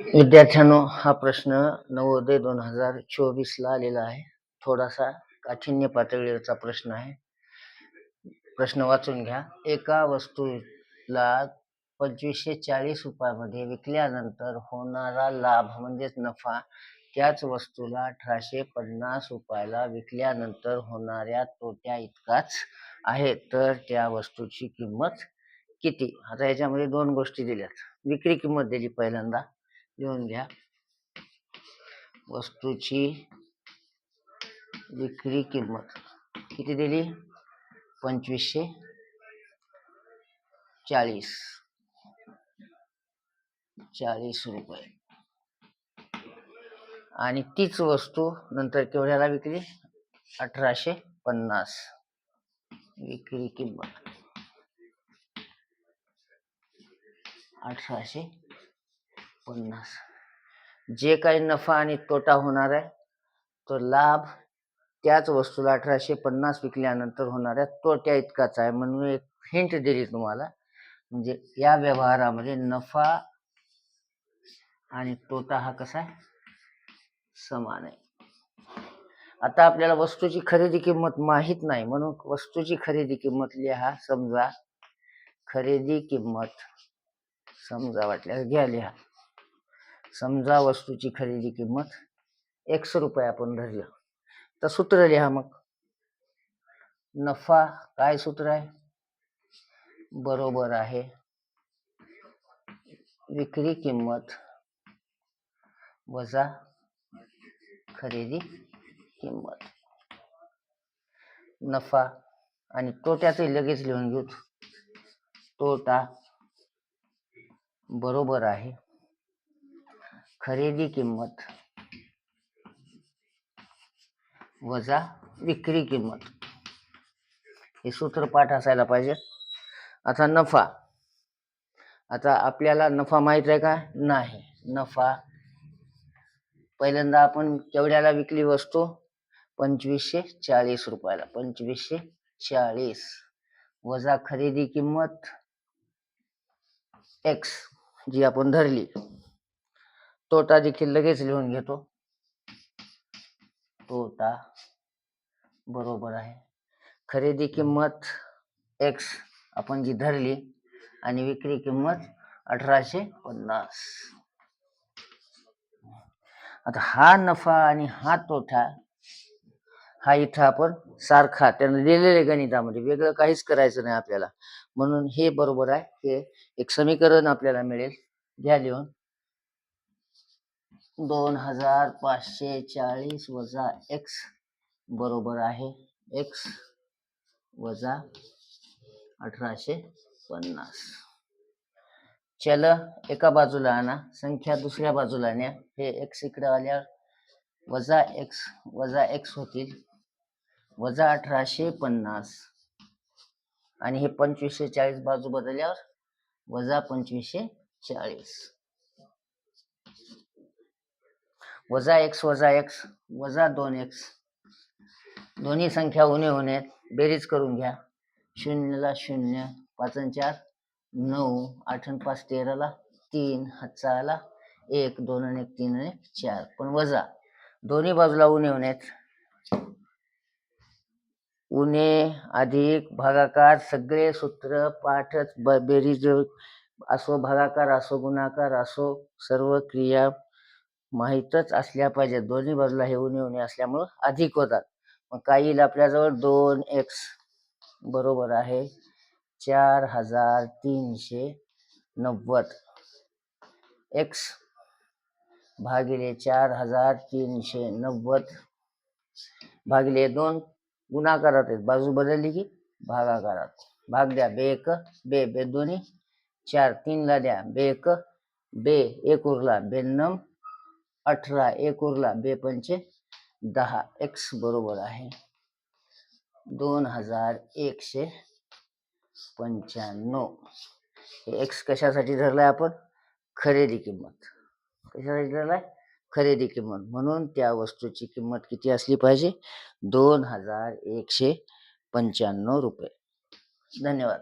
विद्यार्थ्यांनो हा प्रश्न नवोदय दोन हजार चोवीस ला आलेला आहे. थोडासा काठिण्य पातळीवरचा प्रश्न आहे. प्रश्न वाचून घ्या. एका वस्तूला पंचवीसशे चाळीस रुपयामध्ये विकल्यानंतर होणारा लाभ म्हणजेच नफा त्याच वस्तूला अठराशे पन्नास रुपयाला विकल्यानंतर होणाऱ्या तोट्या इतकाच आहे. तर त्या वस्तूची किंमत किती? आता याच्यामध्ये दोन गोष्टी दिल्यात. विक्री किंमत दिली पहिल्यांदा. लिहून घ्या. वस्तूची विक्री किंमत. किती दिली? पंचवीसशे चाळीस. चाळीस रुपये. आणि तीच वस्तू नंतर केवढ्याला विकली? अठराशे पन्नास. विक्री किंमत. अठराशे पन्नास. जे काही नफा आणि तोटा होणार आहे तो लाभ त्याच वस्तूला अठराशे पन्नास विकल्यानंतर होणाऱ्या तोट्या इतकाच आहे म्हणून एक हिंट दिली तुम्हाला. म्हणजे या व्यवहारामध्ये नफा आणि तोटा हा कसा आहे? समान आहे. आता आपल्याला वस्तूची खरेदी किंमत माहीत नाही म्हणून वस्तूची खरेदी किंमत लिहा समजा. खरेदी किंमत समजा वाटल्यास घ्या लिहा. समजा वस्तूची खरेदी किंमत एकशे रुपये आपण धरलं. तर सूत्र लिहा मग. नफा काय सूत्र आहे? बरोबर आहे. विक्री किंमत वजा खरेदी किंमत. नफा आणि तोट्यातही लगेच लिहून घेऊ. तोटा बरोबर आहे. खरेदी किंमत. वजा विक्री किंमत. हे सूत्रपाठ असायला पाहिजे. आता नफा. आता आपल्याला नफा माहीत आहे का? नाही. नफा. पहिल्यांदा आपण केवढ्याला विकली वस्तू? पंचवीसशे चाळीस रुपयाला. पंचवीसशे चाळीस. वजा खरेदी किंमत एक्स जी आपण धरली. तोटा देखील लगेच लिहून घेतो. तोटा बरोबर आहे. खरेदी किंमत एक्स आपण जी धरली आणि विक्री किंमत अठराशे पन्नास. आता हा नफा आणि हा तोटा हा इथं आपण सारखा त्यानं दिलेले गणितामध्ये वेगळं काहीच करायचं नाही आपल्याला. म्हणून हे बरोबर आहे. हे एक समीकरण आपल्याला मिळेल. घ्या लिहून. दोन हजार पाचशे चाळीस वजा एक्स बरोबर आहे. एक्स वजा अठराशे पन्नास. चल एका बाजूला आणा. संख्या दुसऱ्या बाजूला न्या हे एक्स इकडे आल्यावर वजा एक्स वजा एक्स होतील. वजा अठराशे पन्नास. आणि हे पंचवीसशे चाळीस बाजू बदलल्यावर वजा पंचवीसशे चाळीस वजा एक्स वजा एक्स वजा दोन एक्स दोन्ही संख्या उणे होणे बेरीज करून घ्या. शून्यला शून्य पाच चार नऊ आठ आणि पाच तेराला तीन हातचा आला एक दोन आणि एक तीन आणि चार. पण वजा. दोन्ही बाजूला उणे होण्यात उणे अधिक भागाकार सगळे सूत्र पाठच ब- बेरीज असो भागाकार असो गुणाकार असो सर्व क्रिया माहीतच असल्या पाहिजेत. दोन्ही बाजूला हे उणे उणे असल्यामुळं अधिक होतात. मग काही येईल आपल्याजवळ दोन एक्स बरोबर आहे. चार हजार तीनशे नव्वद. एक्स भागिले चार हजार तीनशे नव्वद भागिले दोन गुणाकारात आहेत. बाजू बदलली की भागाकारात. भाग द्या. बे एक बे बे दोन्ही. चार तीनला द्या. बे एक बे एक उरला. बेन्नम अठरा एक उरला बेपंचे दहा. एक्स बरोबर आहे. दोन हजार एकशे पंच्याण्णव. हे एक्स कशासाठी धरलाय आपण? खरेदी किंमत. कशासाठी धरलाय? खरेदी किंमत. म्हणून त्या वस्तूची किंमत किती असली पाहिजे? दोन हजार एकशे पंच्याण्णव रुपये. धन्यवाद.